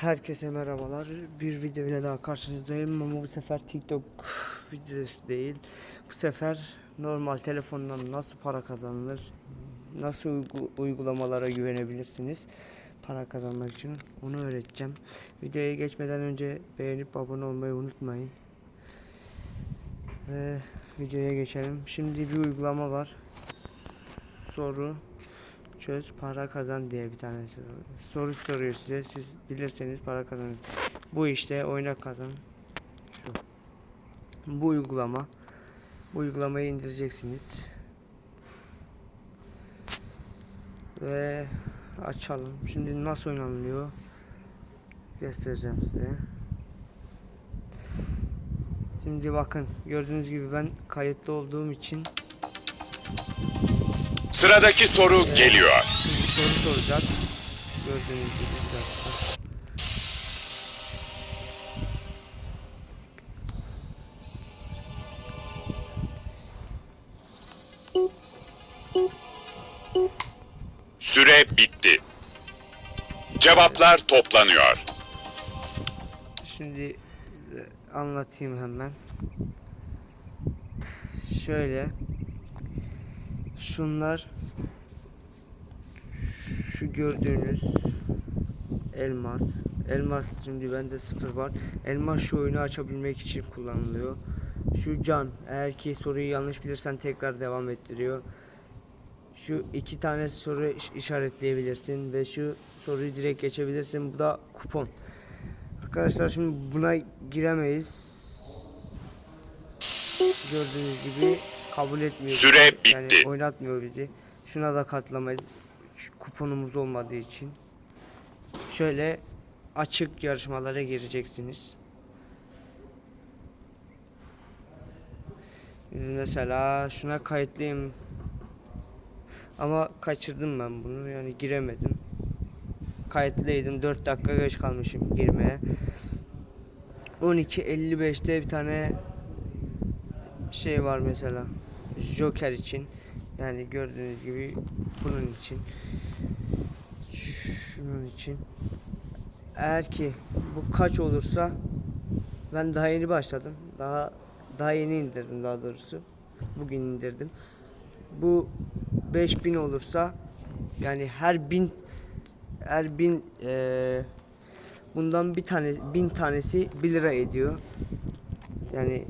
Herkese merhabalar. Bir video ile daha karşınızdayım ama bu sefer TikTok videosu değil. Bu sefer normal telefondan nasıl para kazanılır, nasıl uygu- uygulamalara güvenebilirsiniz para kazanmak için onu öğreteceğim. Videoya geçmeden önce beğenip abone olmayı unutmayın. Ve videoya geçelim. Şimdi bir uygulama var. Soru çöz para kazan diye bir var. soru soruyor size. Siz bilirseniz para kazanın bu işte oyna kazan. Şu. Bu uygulama. Bu uygulamayı indireceksiniz. Ve açalım. Şimdi nasıl oynanılıyor göstereceğim size. Şimdi bakın gördüğünüz gibi ben kayıtlı olduğum için Sıradaki soru geliyor. Şimdi soru soracak. Gördüğünüz gibi bir dakika. Süre bitti. Cevaplar toplanıyor. Şimdi anlatayım hemen. Şöyle. Şunlar şu gördüğünüz elmas. Elmas şimdi bende sıfır var. Elmas şu oyunu açabilmek için kullanılıyor. Şu can. Eğer ki soruyu yanlış bilirsen tekrar devam ettiriyor. Şu iki tane soru iş- işaretleyebilirsin ve şu soruyu direkt geçebilirsin. Bu da kupon. Arkadaşlar şimdi buna giremeyiz. Gördüğünüz gibi kabul etmiyor. Süre. Yani bitti. oynatmıyor bizi. Şuna da katlamayız. Kuponumuz olmadığı için. Şöyle açık yarışmalara gireceksiniz. Mesela şuna kayıtlıyım. Ama kaçırdım ben bunu yani giremedim. Kayıtlıydım 4 dakika geç kalmışım girmeye. 12.55'te bir tane şey var mesela. Joker için. Yani gördüğünüz gibi bunun için. Şunun için. Eğer ki bu kaç olursa ben daha yeni başladım. Daha daha yeni indirdim daha doğrusu. Bugün indirdim. Bu 5000 olursa yani her bin her bin eee, bundan bir tane bin tanesi 1 lira ediyor. Yani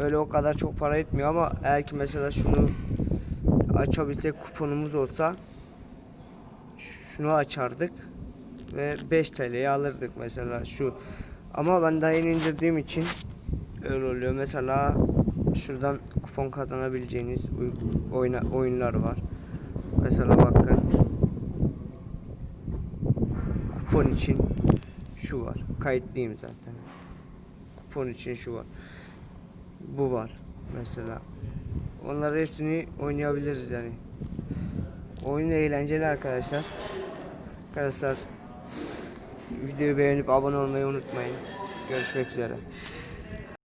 öyle o kadar çok para etmiyor ama eğer ki mesela şunu açabilsek kuponumuz olsa şunu açardık ve 5 TL'ye alırdık mesela şu. Ama ben daha yeni indirdiğim için öyle oluyor. Mesela şuradan kupon kazanabileceğiniz oyna, oyunlar var. Mesela bakın kupon için şu var. Kayıtlıyım zaten. Kupon için şu var. Bu var mesela. Onları hepsini oynayabiliriz yani. Oyun eğlenceli arkadaşlar. Arkadaşlar videoyu beğenip abone olmayı unutmayın. Görüşmek üzere.